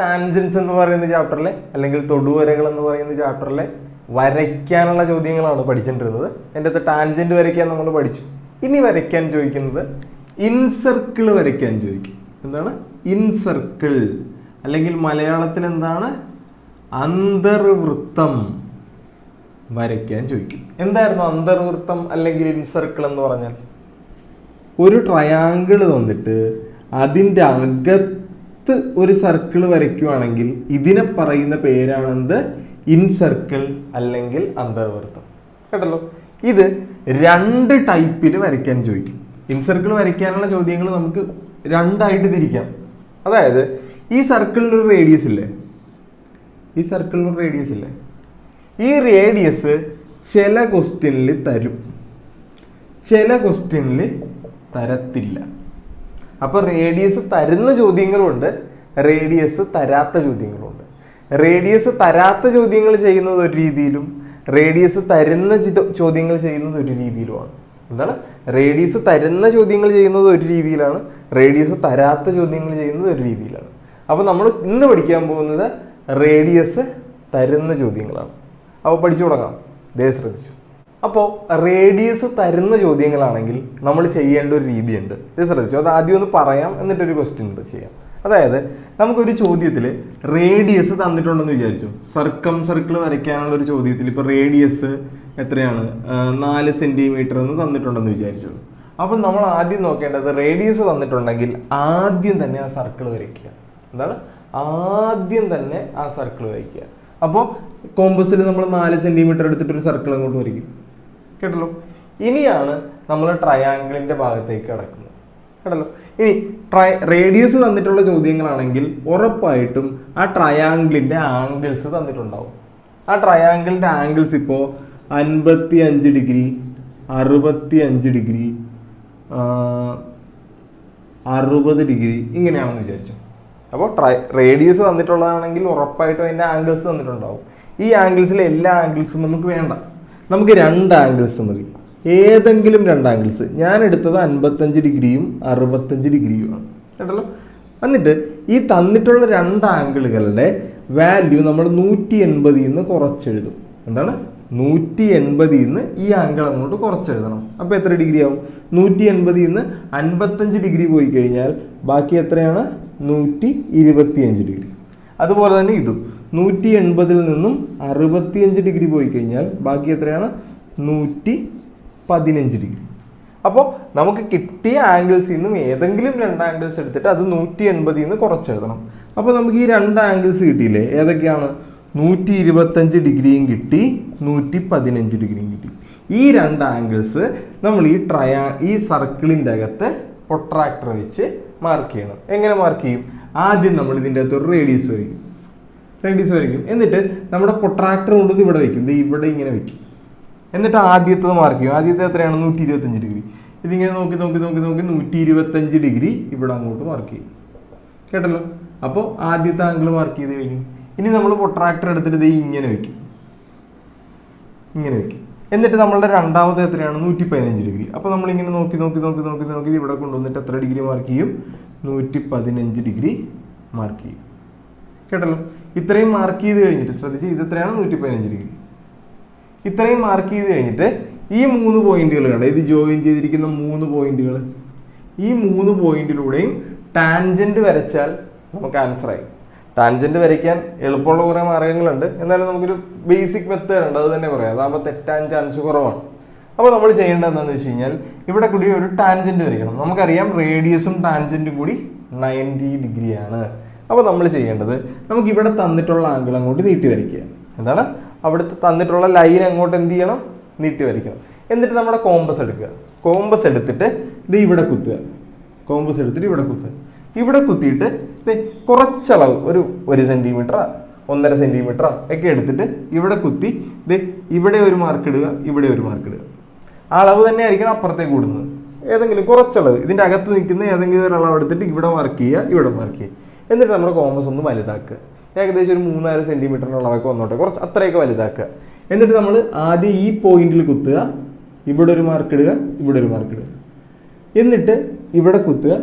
Tangents എന്ന് പറയുന്ന ചാപ്റ്ററിലെ അല്ലെങ്കിൽ തൊടുവരകൾ എന്ന് പറയുന്ന ചാപ്റ്ററിലെ വരയ്ക്കാനുള്ള ചോദ്യങ്ങളാണ് പഠിച്ചിട്ടിരുന്നത്. എന്റെ അടുത്ത് ടാൻജന്റ് വരയ്ക്കാൻ നമ്മൾ പഠിച്ചു. ഇനി വരയ്ക്കാൻ ചോദിക്കുന്നത് ഇൻസർക്കിൾ വരയ്ക്കാൻ ചോദിക്കും. എന്താണ്? ഇൻസർക്കിൾ അല്ലെങ്കിൽ മലയാളത്തിൽ എന്താണ്? അന്തർവൃത്തം വരയ്ക്കാൻ ചോദിക്കും. എന്തായിരുന്നു അന്തർവൃത്തം അല്ലെങ്കിൽ ഇൻസർക്കിൾ എന്ന് പറഞ്ഞാൽ? ഒരു ട്രയാങ്കിൾ തന്നിട്ട് അതിന്റെ അകത്ത് ഒരു സർക്കിൾ വരയ്ക്കുവാണെങ്കിൽ ഇതിനെ പറയുന്ന പേരാണെന്ത്? ഇൻസർക്കിൾ അല്ലെങ്കിൽ അന്തർവൃത്തം. കേട്ടല്ലോ? ഇത് രണ്ട് ടൈപ്പിൽ വരയ്ക്കാൻ ചോദിക്കും. ഇൻസർക്കിൾ വരയ്ക്കാനുള്ള ചോദ്യങ്ങൾ നമുക്ക് രണ്ടായിട്ട് തിരിക്കാം. അതായത് ഈ സർക്കിളിന്റെ ഒരു റേഡിയസ് ഇല്ലേ? ഈ സർക്കിളിന് ഒരു റേഡിയസ് ഇല്ലേ? ഈ റേഡിയസ് ചില ക്വസ്റ്റ്യനിൽ തരും. ചില ക്വസ്റ്റ്യനിൽ തരത്തില്ല. അപ്പൊ റേഡിയസ് തരുന്ന ചോദ്യങ്ങളുണ്ട് റേഡിയസ് തരാത്ത ചോദ്യങ്ങളുണ്ട്. റേഡിയസ് തരാത്ത ചോദ്യങ്ങൾ ചെയ്യുന്നത് ഒരു രീതിയിലും റേഡിയസ് തരുന്ന ചോദ്യങ്ങൾ ചെയ്യുന്നത് ഒരു രീതിയിലുമാണ്. എന്താണ്? റേഡിയസ് തരുന്ന ചോദ്യങ്ങൾ ചെയ്യുന്നത് ഒരു രീതിയിലാണ് റേഡിയസ് തരാത്ത ചോദ്യങ്ങൾ ചെയ്യുന്നത് ഒരു രീതിയിലാണ്. അപ്പോൾ നമ്മൾ ഇന്ന് പഠിക്കാൻ പോകുന്നത് റേഡിയസ് തരുന്ന ചോദ്യങ്ങളാണ്. അപ്പോൾ പഠിച്ചു തുടങ്ങാം. ദേ ശ്രദ്ധിച്ചു. അപ്പോൾ റേഡിയസ് തരുന്ന ചോദ്യങ്ങളാണെങ്കിൽ നമ്മൾ ചെയ്യേണ്ട ഒരു രീതിയുണ്ട്. ഇത് ശ്രദ്ധിച്ചു? അത് ആദ്യം ഒന്ന് പറയാം എന്നിട്ടൊരു ക്വസ്റ്റ്യൻ ചെയ്യാം. അതായത് നമുക്കൊരു ചോദ്യത്തിൽ റേഡിയസ് തന്നിട്ടുണ്ടെന്ന് വിചാരിച്ചു? സർക്കം സർക്കിൾ വരയ്ക്കാനുള്ള ഒരു ചോദ്യത്തിൽ ഇപ്പോൾ റേഡിയസ് എത്രയാണ്? നാല് സെന്റിമീറ്റർ എന്ന് തന്നിട്ടുണ്ടെന്ന് വിചാരിച്ചു? അപ്പം നമ്മൾ ആദ്യം നോക്കേണ്ടത് റേഡിയസ് തന്നിട്ടുണ്ടെങ്കിൽ ആദ്യം തന്നെ ആ സർക്കിൾ വരയ്ക്കുക. എന്താണ്? ആദ്യം തന്നെ ആ സർക്കിൾ വരയ്ക്കുക. അപ്പോൾ കോമ്പസിൽ നമ്മൾ നാല് സെന്റിമീറ്റർ എടുത്തിട്ട് ഒരു സർക്കിൾ അങ്ങോട്ട് വരയ്ക്കും. കേട്ടല്ലോ? ഇനിയാണ് നമ്മൾ ട്രയാങ്കിളിന്റെ ഭാഗത്തേക്ക് കിടക്കുന്നത്. കേട്ടല്ലോ? ഇനി ട്രൈ റേഡിയസ് തന്നിട്ടുള്ള ചോദ്യങ്ങളാണെങ്കിൽ ഉറപ്പായിട്ടും ആ ട്രയാങ്കിളിന്റെ ആംഗിൾസ് തന്നിട്ടുണ്ടാവും. ആ ട്രയാങ്കിളിന്റെ ആംഗിൾസ് ഇപ്പോൾ അൻപത്തി അഞ്ച് ഡിഗ്രി അറുപത്തി അഞ്ച് ഡിഗ്രി അറുപത് ഡിഗ്രി ഇങ്ങനെയാണെന്ന് വിചാരിച്ചു. അപ്പോൾ ട്രൈ റേഡിയസ് തന്നിട്ടുള്ളതാണെങ്കിൽ ഉറപ്പായിട്ടും അതിന്റെ ആംഗിൾസ് തന്നിട്ടുണ്ടാവും. ഈ ആംഗിൾസിലെ എല്ലാ ആംഗിൾസും നമുക്ക് വേണ്ട. നമുക്ക് രണ്ട് ആംഗിൾസ് മതി. ഏതെങ്കിലും രണ്ട് ആംഗിൾസ് ഞാൻ എടുത്തത് അൻപത്തഞ്ച് ഡിഗ്രിയും അറുപത്തഞ്ച് ഡിഗ്രിയുമാണ് കേട്ടല്ലോ? എന്നിട്ട് ഈ തന്നിട്ടുള്ള രണ്ട് ആംഗിളുകളുടെ വാല്യൂ നമ്മൾ നൂറ്റി എൺപതിൽ നിന്ന് കുറച്ചെഴുതും. എന്താണ്? നൂറ്റി എൺപതിൽ നിന്ന് ഈ ആംഗിൾ അങ്ങോട്ട് കുറച്ചെഴുതണം. അപ്പോൾ എത്ര ഡിഗ്രി ആവും? നൂറ്റി എൺപതിൽ നിന്ന് അൻപത്തഞ്ച് ഡിഗ്രി പോയി കഴിഞ്ഞാൽ ബാക്കി എത്രയാണ്? നൂറ്റി ഇരുപത്തിയഞ്ച് ഡിഗ്രി. അതുപോലെ തന്നെ ഇതും. നൂറ്റി എൺപതിൽ നിന്നും അറുപത്തിയഞ്ച് ഡിഗ്രി പോയി കഴിഞ്ഞാൽ ബാക്കി എത്രയാണ്? നൂറ്റി പതിനഞ്ച് ഡിഗ്രി. അപ്പോൾ നമുക്ക് കിട്ടിയ ആംഗിൾസിൽ നിന്നും ഏതെങ്കിലും രണ്ട് ആംഗിൾസ് എടുത്തിട്ട് അത് നൂറ്റി എൺപതിൽ നിന്ന് കുറച്ചെഴുതണം. അപ്പോൾ നമുക്ക് ഈ രണ്ട് ആംഗിൾസ് കിട്ടിയില്ലേ? ഏതൊക്കെയാണ്? നൂറ്റി ഇരുപത്തഞ്ച് ഡിഗ്രിയും കിട്ടി നൂറ്റി പതിനഞ്ച് ഡിഗ്രിയും കിട്ടി. ഈ രണ്ട് ആംഗിൾസ് നമ്മൾ ഈ ട്രയാ ഈ സർക്കിളിന്റെ അകത്ത് പൊട്രാക്ടർ വെച്ച് മാർക്ക് ചെയ്യണം. എങ്ങനെ മാർക്ക് ചെയ്യും? ആദ്യം നമ്മൾ ഇതിന്റെ അകത്ത് ഒരു റേഡിയസ് വരയ്ക്കും. റേഡിയസ് വരയ്ക്കും. എന്നിട്ട് നമ്മുടെ പൊട്രാക്ടർ കൊണ്ടുവന്ന് ഇവിടെ വെക്കും ദേ ഇവിടെ ഇങ്ങനെ വെക്കും എന്നിട്ട് ആദ്യത്തത് മാർക്ക് ചെയ്യും. ആദ്യത്തെ എത്രയാണ്? നൂറ്റി ഇരുപത്തഞ്ച് ഡിഗ്രി. ഇതിങ്ങനെ നോക്കി നോക്കി നോക്കി നോക്കി നൂറ്റി ഇരുപത്തഞ്ച് ഡിഗ്രി ഇവിടെ അങ്ങോട്ട് മാർക്ക് ചെയ്യും. കേട്ടല്ലോ? അപ്പോൾ ആദ്യത്തെ ആംഗിൾ മാർക്ക് ചെയ്ത് കഴിഞ്ഞു. ഇനി നമ്മൾ പൊട്രാക്ടർ എടുത്തിട്ട് ദേ ഇങ്ങനെ വെക്കും ഇങ്ങനെ വെക്കും എന്നിട്ട് നമ്മളുടെ രണ്ടാമത്തെ എത്രയാണ്? നൂറ്റി പതിനഞ്ച് ഡിഗ്രി. അപ്പോൾ നമ്മളിങ്ങനെ നോക്കി നോക്കി നോക്കി നോക്കി നോക്കി ഇത് ഇവിടെ കൊണ്ടുവന്നിട്ട് എത്ര ഡിഗ്രി മാർക്ക് ചെയ്യും? നൂറ്റി പതിനഞ്ച് ഡിഗ്രി മാർക്ക് ചെയ്യും. കേട്ടല്ലോ? ഇത്രയും മാർക്ക് ചെയ്ത് കഴിഞ്ഞിട്ട് ശ്രദ്ധിച്ച് ഇത് എത്രയാണ്? നൂറ്റി പതിനഞ്ച് ഡിഗ്രി. ഇത്രയും മാർക്ക് ചെയ്ത് കഴിഞ്ഞിട്ട് ഈ മൂന്ന് പോയിന്റുകൾ കണ്ട? ഇത് ജോയിൻ ചെയ്തിരിക്കുന്ന മൂന്ന് പോയിന്റുകൾ ഈ മൂന്ന് പോയിന്റിലൂടെയും ടാൻജന്റ് വരച്ചാൽ നമുക്ക് ആൻസർ ആയി. ടാൻജന്റ് വരയ്ക്കാൻ എളുപ്പമുള്ള കുറേ മാർഗങ്ങളുണ്ട്. എന്നാലും നമുക്കൊരു ബേസിക് മെത്തേഡ് ഉണ്ട്. അത് തന്നെ പറയാം. അതാകുമ്പോൾ തെറ്റാൻ ചാൻസ് കുറവാണ്. അപ്പോൾ നമ്മൾ ചെയ്യേണ്ടത് എന്താണെന്ന് വെച്ച് കഴിഞ്ഞാൽ ഇവിടെ കൂടി ഒരു ടാൻജന്റ് വരയ്ക്കണം. നമുക്കറിയാം റേഡിയസും ടാൻജന്റും കൂടി നയന്റി ഡിഗ്രിയാണ്. അപ്പോൾ നമ്മൾ ചെയ്യേണ്ടത് നമുക്ക് ഇവിടെ തന്നിട്ടുള്ള ആംഗിൾ അങ്ങോട്ട് നീട്ടി വരയ്ക്കുക. എന്താണ്? അവിടുത്തെ തന്നിട്ടുള്ള ലൈൻ അങ്ങോട്ട് എന്ത് ചെയ്യണം? നീട്ടി വരയ്ക്കണം. എന്നിട്ട് നമ്മുടെ കോമ്പസ് എടുക്കുക. കോമ്പസ് എടുത്തിട്ട് ഇത് ഇവിടെ കുത്തുക. കോമ്പസ് എടുത്തിട്ട് ഇവിടെ കുത്തുക. ഇവിടെ കുത്തിയിട്ട് കുറച്ചളവ് ഒരു ഒരു സെന്റിമീറ്ററാ ഒന്നര സെന്റിമീറ്ററാ ഒക്കെ എടുത്തിട്ട് ഇവിടെ കുത്തി ഇത് ഇവിടെ ഒരു മാർക്ക് ഇടുക ഇവിടെ ഒരു മാർക്ക് ഇടുക. ആ അളവ് തന്നെ ആയിരിക്കണം അപ്പുറത്തേക്ക് കൂടുന്നത് ഏതെങ്കിലും കുറച്ചളവ്. ഇതിന്റെ അകത്ത് നിൽക്കുന്ന ഏതെങ്കിലും ഒരു അളവ് എടുത്തിട്ട് ഇവിടെ മാർക്ക് ചെയ്യുക ഇവിടെ മാർക്ക് ചെയ്യുക. എന്നിട്ട് നമ്മുടെ കോമ്പസ് ഒന്ന് വലുതാക്കുക ഏകദേശം ഒരു മൂന്നാൽ സെന്റിമീറ്ററിന്റെ അളവൊക്കെ വന്നോട്ടെ. കുറച്ച് അത്രയൊക്കെ വലുതാക്കുക എന്നിട്ട് നമ്മൾ ആദ്യം ഈ പോയിന്റിൽ കുത്തുക. ഇവിടെ ഒരു മാർക്ക് ഇടുക. ഇവിടെ ഒരു മാർക്ക് ഇടുക. എന്നിട്ട് ഇവിടെ കുത്തുക.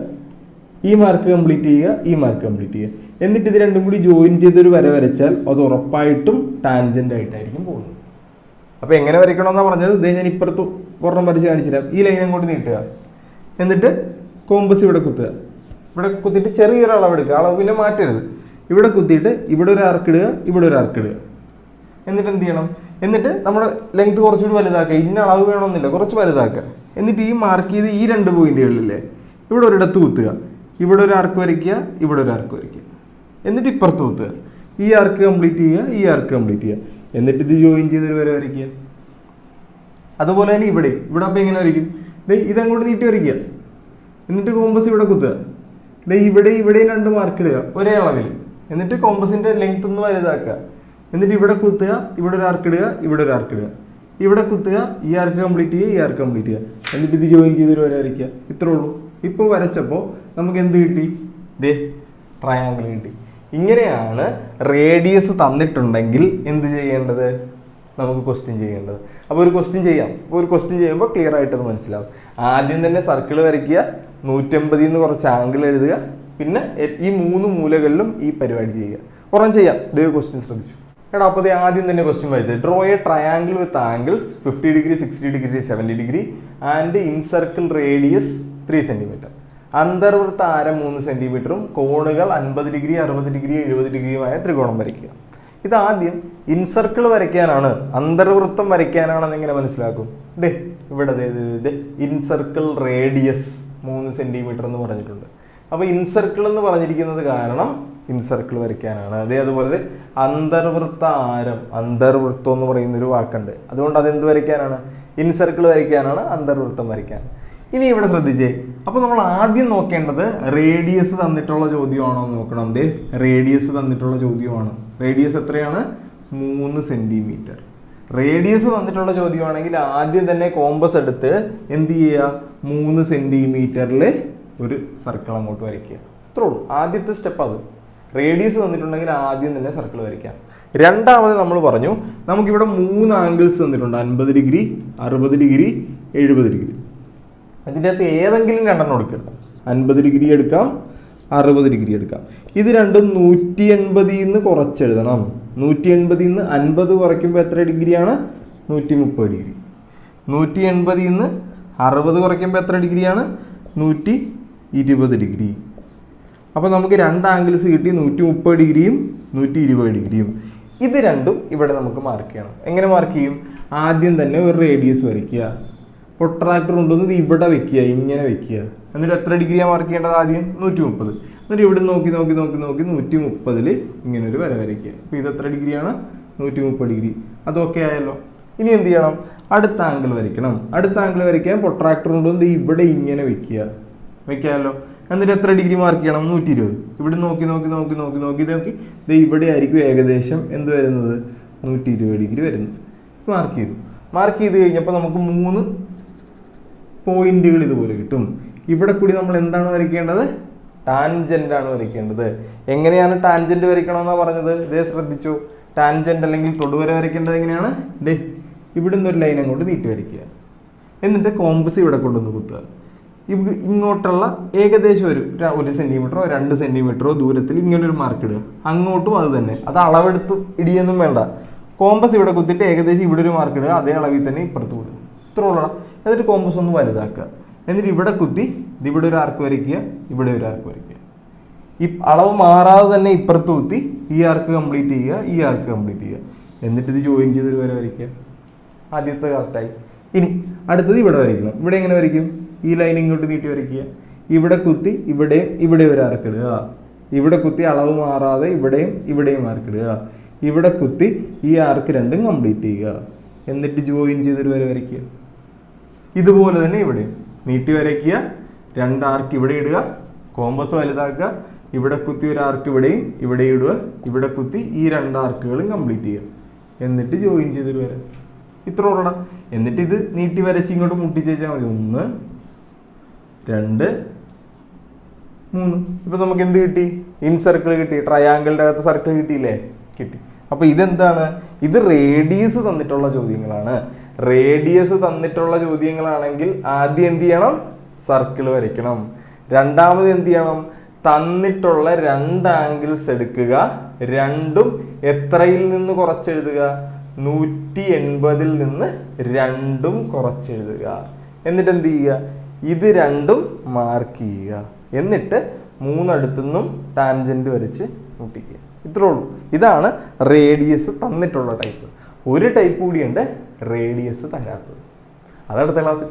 ഈ മാർക്ക് കംപ്ലീറ്റ് ചെയ്യുക. ഈ മാർക്ക് കംപ്ലീറ്റ് ചെയ്യുക. എന്നിട്ട് ഇത് രണ്ടും കൂടി ജോയിൻ ചെയ്തൊരു വര വരച്ചാൽ അത് ഉറപ്പായിട്ടും ടാൻജന്റ് ആയിട്ടായിരിക്കും പോകുന്നത്. അപ്പോൾ എങ്ങനെ വരയ്ക്കണമെന്നാണ് പറഞ്ഞത്? ഇതേ ഞാൻ ഇപ്പുറത്ത് ഒരെണ്ണം വരച്ച് കാണിച്ചു തരാം ഈ ലൈൻ അങ്ങോട്ട് നീട്ടുക. എന്നിട്ട് കോമ്പസ് ഇവിടെ കുത്തുക. ഇവിടെ കുത്തിയിട്ട് ചെറിയൊരു അളവ് എടുക്കുക അളവ് പിന്നെ മാറ്റരുത്. ഇവിടെ കുത്തിയിട്ട് ഇവിടെ ഒരു അറക്കിടുക ഇവിടെ ഒരു അറക്കിടുക എന്നിട്ട് എന്ത് ചെയ്യണം? എന്നിട്ട് നമ്മുടെ ലെങ്ത് കുറച്ചുകൂടി വലുതാക്കുക. ഇന്ന അളവ് വേണമെന്നില്ല കുറച്ച് വലുതാക്കുക. എന്നിട്ട് ഈ മാർക്ക് ചെയ്ത് ഈ രണ്ട് പോയിന്റുകളില്ലേ ഇവിടെ ഒരിടത്ത് കുത്തുക. ഇവിടെ ഒരു ആർക്ക് വരയ്ക്കുക ഇവിടെ ഒരു ആർക്ക് വരയ്ക്കുക. എന്നിട്ട് ഇപ്പുറത്ത് കുത്തുക. ഈ ആർക്ക് കംപ്ലീറ്റ് ചെയ്യുക ഈ ആർക്ക് കംപ്ലീറ്റ് ചെയ്യുക. എന്നിട്ട് ഇത് ജോയിൻ ചെയ്തൊരു വരെ വരയ്ക്കുക. അതുപോലെ തന്നെ ഇവിടെ. ഇവിടെ അപ്പോൾ എങ്ങനെ വരയ്ക്കും? ഇതങ്ങോട്ട് നീട്ടി വരയ്ക്കുക. എന്നിട്ട് കോമ്പസ് ഇവിടെ കുത്തുക. ഇവിടെ ഇവിടെയും രണ്ട് മാർക്ക് ഇടുക ഒരേ അളവിൽ. എന്നിട്ട് കോമ്പസിന്റെ ലെങ്ത് ഒന്ന് വലുതാക്കുക. എന്നിട്ട് ഇവിടെ കുത്തുക ഇവിടെ ഒരു ആർക്ക് ഇടുക ഇവിടെ ഒരു ആർക്ക് ഇടുക. ഇവിടെ കുത്തുക ഈ ആർക്ക് കംപ്ലീറ്റ് ചെയ്യുക ഈ ആർക്ക് കംപ്ലീറ്റ് ചെയ്യുക. എന്നിട്ട് ഇത് ജോയിൻ ചെയ്തൊരു വരെ വരയ്ക്കുക. ഇത്രേ ഉള്ളൂ. ഇപ്പോൾ വരച്ചപ്പോൾ നമുക്ക് എന്ത് കിട്ടി? ദേ ട്രയാങ്കിൾ കിട്ടി. ഇങ്ങനെയാണ് റേഡിയസ് തന്നിട്ടുണ്ടെങ്കിൽ എന്ത് ചെയ്യേണ്ടത്? നമുക്ക് ക്വസ്റ്റ്യൻ ചെയ്യേണ്ടത്. അപ്പോൾ ഒരു ക്വസ്റ്റ്യൻ ചെയ്യാം. അപ്പോൾ ഒരു ക്വസ്റ്റ്യൻ ചെയ്യുമ്പോൾ ക്ലിയർ ആയിട്ടത് മനസ്സിലാവും. ആദ്യം തന്നെ സർക്കിൾ വരയ്ക്കുക നൂറ്റമ്പതിൽ നിന്ന് കുറച്ച് ആംഗിൾ എഴുതുക പിന്നെ ഈ മൂന്ന് മൂലകളിലും ഈ പരിപാടി ചെയ്യുക. ഒരെണ്ണം ചെയ്യാം. ദൈവ ക്വസ്റ്റ്യൻ ശ്രദ്ധിച്ചു. എടാ അപ്പോൾ ആദ്യം തന്നെ ക്വസ്റ്റ്യൻ വായിച്ചത്. Draw a triangle with angles fifty degree sixty degree seventy degree and incircle radius three centimetre അന്തർവൃത്ത ആരം മൂന്ന് സെന്റിമീറ്ററും കോണുകൾ അൻപത് ഡിഗ്രി അറുപത് ഡിഗ്രി എഴുപത് ഡിഗ്രിയുമായ ത്രികോണം വരയ്ക്കുക. ഇത് ആദ്യം ഇൻസർക്കിൾ വരയ്ക്കാനാണ് അന്തർവൃത്തം വരയ്ക്കാനാണെന്ന് എങ്ങനെ മനസ്സിലാക്കും? ദേ ഇവിടെ ഇൻസർക്കിൾ റേഡിയസ് മൂന്ന് സെന്റിമീറ്റർ എന്ന് പറഞ്ഞിട്ടുണ്ട്. അപ്പൊ ഇൻസർക്കിൾ എന്ന് പറഞ്ഞിരിക്കുന്നത് കാരണം ഇൻസർക്കിൾ വരയ്ക്കാനാണ്. അതേ അതുപോലെ അന്തർവൃത്ത ആരം അന്തർവൃത്തം എന്ന് പറയുന്ന ഒരു വാക്കുണ്ട്. അതുകൊണ്ട് അതെന്ത് വരയ്ക്കാനാണ്? ഇൻസർക്കിൾ വരയ്ക്കാനാണ് അന്തർവൃത്തം വരയ്ക്കാൻ. ഇനി ഇവിടെ ശ്രദ്ധിച്ചേ. അപ്പോൾ നമ്മൾ ആദ്യം നോക്കേണ്ടത് റേഡിയസ് തന്നിട്ടുള്ള ചോദ്യമാണോ എന്ന് നോക്കണം. ദേ റേഡിയസ് തന്നിട്ടുള്ള ചോദ്യമാണ്. റേഡിയസ് എത്രയാണ്? മൂന്ന് സെന്റിമീറ്റർ റേഡിയസ് തന്നിട്ടുള്ള ചോദ്യമാണെങ്കിൽ ആദ്യം തന്നെ കോമ്പസ് എടുത്ത് എന്ത് ചെയ്യുക? മൂന്ന് സെന്റിമീറ്ററിൽ ഒരു സർക്കിൾ അങ്ങോട്ട് വരയ്ക്കുക. ഇത്രേ ഉള്ളൂ. ആദ്യത്തെ സ്റ്റെപ്പ് അത്. റേഡിയസ് തന്നിട്ടുണ്ടെങ്കിൽ ആദ്യം തന്നെ സർക്കിൾ വരയ്ക്കാം. രണ്ടാമത് നമ്മൾ പറഞ്ഞു നമുക്കിവിടെ മൂന്ന് ആംഗിൾസ് തന്നിട്ടുണ്ട്. അൻപത് ഡിഗ്രി അറുപത് ഡിഗ്രി എഴുപത് ഡിഗ്രി അതിന്റെ അകത്ത് ഏതെങ്കിലും രണ്ടെണ്ണം എടുക്കുക അൻപത് ഡിഗ്രി എടുക്കാം അറുപത് ഡിഗ്രി എടുക്കാം. ഇത് രണ്ടും നൂറ്റി എൺപതിൽ നിന്ന് കുറച്ചെഴുതണം. നൂറ്റി എൺപതിൽ നിന്ന് അൻപത് കുറയ്ക്കുമ്പോൾ എത്ര ഡിഗ്രിയാണ്? നൂറ്റി മുപ്പത് ഡിഗ്രി. നൂറ്റി എൺപതിൽ നിന്ന് അറുപത് കുറയ്ക്കുമ്പോൾ എത്ര ഡിഗ്രിയാണ്? നൂറ്റി ഇരുപത് ഡിഗ്രി. അപ്പോൾ നമുക്ക് രണ്ട് ആംഗിൾസ് കിട്ടി നൂറ്റി മുപ്പത് ഡിഗ്രിയും നൂറ്റി ഇരുപത് ഡിഗ്രിയും. ഇത് രണ്ടും ഇവിടെ നമുക്ക് മാർക്ക് ചെയ്യണം. എങ്ങനെ മാർക്ക് ചെയ്യും? ആദ്യം തന്നെ ഒരു റേഡിയസ് വരയ്ക്കുക. പ്രൊട്രാക്ടർ കൊണ്ടുവന്ന് ഇത് ഇവിടെ വെക്കുക ഇങ്ങനെ വെക്കുക. എന്നിട്ട് എത്ര ഡിഗ്രിയാണ് മാർക്ക് ചെയ്യേണ്ടത് ആദ്യം? നൂറ്റി മുപ്പത് എന്നിട്ട് ഇവിടെ നോക്കി നോക്കി നോക്കി നോക്കി നൂറ്റി മുപ്പതിൽ ഇങ്ങനെ ഒരു വര വരയ്ക്കുക. അപ്പോൾ ഇത് എത്ര ഡിഗ്രിയാണ്? നൂറ്റി മുപ്പത് ഡിഗ്രി. അതൊക്കെ ആയല്ലോ. ഇനി എന്ത് ചെയ്യണം? അടുത്ത ആംഗിൾ വരയ്ക്കണം. അടുത്ത ആംഗിൾ വരയ്ക്കാൻ പ്രൊട്രാക്ടർ കൊണ്ടുവന്ന് ഇവിടെ ഇങ്ങനെ വെക്കുക. വെക്കാമല്ലോ. എന്നിട്ട് എത്ര ഡിഗ്രി മാർക്ക് ചെയ്യണം? നൂറ്റി ഇരുപത് ഇവിടെ നോക്കി നോക്കി നോക്കി നോക്കി നോക്കി നോക്കി ഇത് ഇവിടെ ആയിരിക്കും ഏകദേശം എന്ത് വരുന്നത്? നൂറ്റി ഇരുപത് ഡിഗ്രി വരുന്നത്. മാർക്ക് ചെയ്തു. മാർക്ക് ചെയ്ത് കഴിഞ്ഞപ്പോൾ നമുക്ക് മൂന്ന് പോയിന്റുകൾ ഇതുപോലെ കിട്ടും. ഇവിടെ കൂടി നമ്മൾ എന്താണ് വരയ്ക്കേണ്ടത്? ടാൻജന്റ് ആണ് വരയ്ക്കേണ്ടത്. എങ്ങനെയാണ് ടാൻജന്റ് വരയ്ക്കണമെന്നാണ് പറഞ്ഞത്? ഇതേ ശ്രദ്ധിച്ചു. ടാൻജന്റ് അല്ലെങ്കിൽ തൊടുവര വരയ്ക്കേണ്ടത് എങ്ങനെയാണ്? ദേ ഇവിടുന്ന് ഒരു ലൈൻ അങ്ങോട്ട് നീട്ടി വരയ്ക്കുക. എന്നിട്ട് കോമ്പസ് ഇവിടെ കൊണ്ടുവന്ന് കുത്തുക. ഇവ- ഇങ്ങോട്ടുള്ള ഏകദേശം ഒരു ഒരു സെന്റിമീറ്ററോ രണ്ട് സെന്റിമീറ്ററോ ദൂരത്തിൽ ഇങ്ങനെ ഒരു മാർക്ക് ഇടുക. അങ്ങോട്ടും അത് തന്നെ. അത് അളവെടുത്ത് ഇടിയൊന്നും വേണ്ട. കോമ്പസ് ഇവിടെ കുത്തിയിട്ട് ഏകദേശം ഇവിടെ ഒരു മാർക്ക് ഇടുക. അതേ അളവിൽ തന്നെ ഇപ്പുറത്ത് കൊടുക്കും ഇത്രയുള്ള എന്നിട്ട് കോമ്പസ് ഒന്ന് വലുതാക്കുക. എന്നിട്ട് ഇവിടെ കുത്തി ഇവിടെ ഒരു ആർക്ക് വരയ്ക്കുക ഇവിടെ ഒരു ആർക്ക് വരയ്ക്കുക. ഈ അളവ് മാറാതെ തന്നെ ഇപ്പുറത്ത് കുത്തി ഈ ആർക്ക് കംപ്ലീറ്റ് ചെയ്യുക ഈ ആർക്ക് കംപ്ലീറ്റ് ചെയ്യുക. എന്നിട്ട് ഇത് ജോയിൻ ചെയ്ത് ഒരു വരെ വരയ്ക്കുക. ആദ്യത്തെ കറക്റ്റായി ഇനി അടുത്തത് ഇവിടെ വരയ്ക്കണം. ഇവിടെ എങ്ങനെ വരയ്ക്കും? ഈ ലൈൻ ഇങ്ങോട്ട് നീട്ടി വരയ്ക്കുക. ഇവിടെ കുത്തി ഇവിടെയും ഇവിടെ ഒരു ആർക്കിടുക ഇവിടെ കുത്തി അളവ് മാറാതെ ഇവിടെയും ഇവിടെയും ആർക്കിടുക ഇവിടെ കുത്തി ഈ ആർക്ക് രണ്ടും കംപ്ലീറ്റ് ചെയ്യുക. എന്നിട്ട് ജോയിൻ ചെയ്തൊരു വരെ വരയ്ക്കുക. ഇതുപോലെ തന്നെ ഇവിടെ. നീട്ടി വരയ്ക്കുക. രണ്ട് ആർക്ക് ഇവിടെ ഇടുക. കോമ്പസ് വലുതാക്കുക. ഇവിടെ കുത്തി ഒരു ആർക്ക് ഇവിടെയും ഇവിടെ ഇടുക. ഇവിടെ കുത്തി ഈ രണ്ട് ആർക്കുകളും കംപ്ലീറ്റ് ചെയ്യുക. എന്നിട്ട് ജോയിൻ ചെയ്തിട്ട് വരാം. ഇത്ര ഓടണം എന്നിട്ട് ഇത് നീട്ടി വരച്ച് ഇങ്ങോട്ട് മുട്ടിച്ചാൽ മതി. ഒന്ന് രണ്ട് മൂന്ന്. ഇപ്പൊ നമുക്ക് എന്ത് കിട്ടി? ഇൻ സർക്കിൾ കിട്ടി. ട്രയാങ്കിളിന്റെ അകത്ത് സർക്കിൾ കിട്ടിയില്ലേ? കിട്ടി. അപ്പൊ ഇതെന്താണ്? ഇത് റേഡിയസ് തന്നിട്ടുള്ള ചോദ്യങ്ങളാണ്. റേഡിയസ് തന്നിട്ടുള്ള ചോദ്യങ്ങളാണെങ്കിൽ ആദ്യം എന്ത് ചെയ്യണം? സർക്കിൾ വരയ്ക്കണം. രണ്ടാമത് എന്ത് ചെയ്യണം? തന്നിട്ടുള്ള രണ്ട് ആംഗിൾസ് എടുക്കുക. രണ്ടും എത്രയിൽ നിന്ന് കുറച്ചെഴുതുക? നൂറ്റി എൺപതിൽ നിന്ന് രണ്ടും കുറച്ചെഴുതുക. എന്നിട്ട് എന്ത് ചെയ്യുക? ഇത് രണ്ടും മാർക്ക് ചെയ്യുക. എന്നിട്ട് മൂന്നടുത്തുനിന്നും ടാൻജന്റ് വരച്ച് മുട്ടിക്കുക. ഇത്രേ ഉള്ളൂ. ഇതാണ് റേഡിയസ് തന്നിട്ടുള്ള ടൈപ്പ് ഒരു ടൈപ്പ് കൂടിയുണ്ട്. റേഡിയസ് തരാത്തത്. അതടുത്ത ക്ലാസ്സിൽ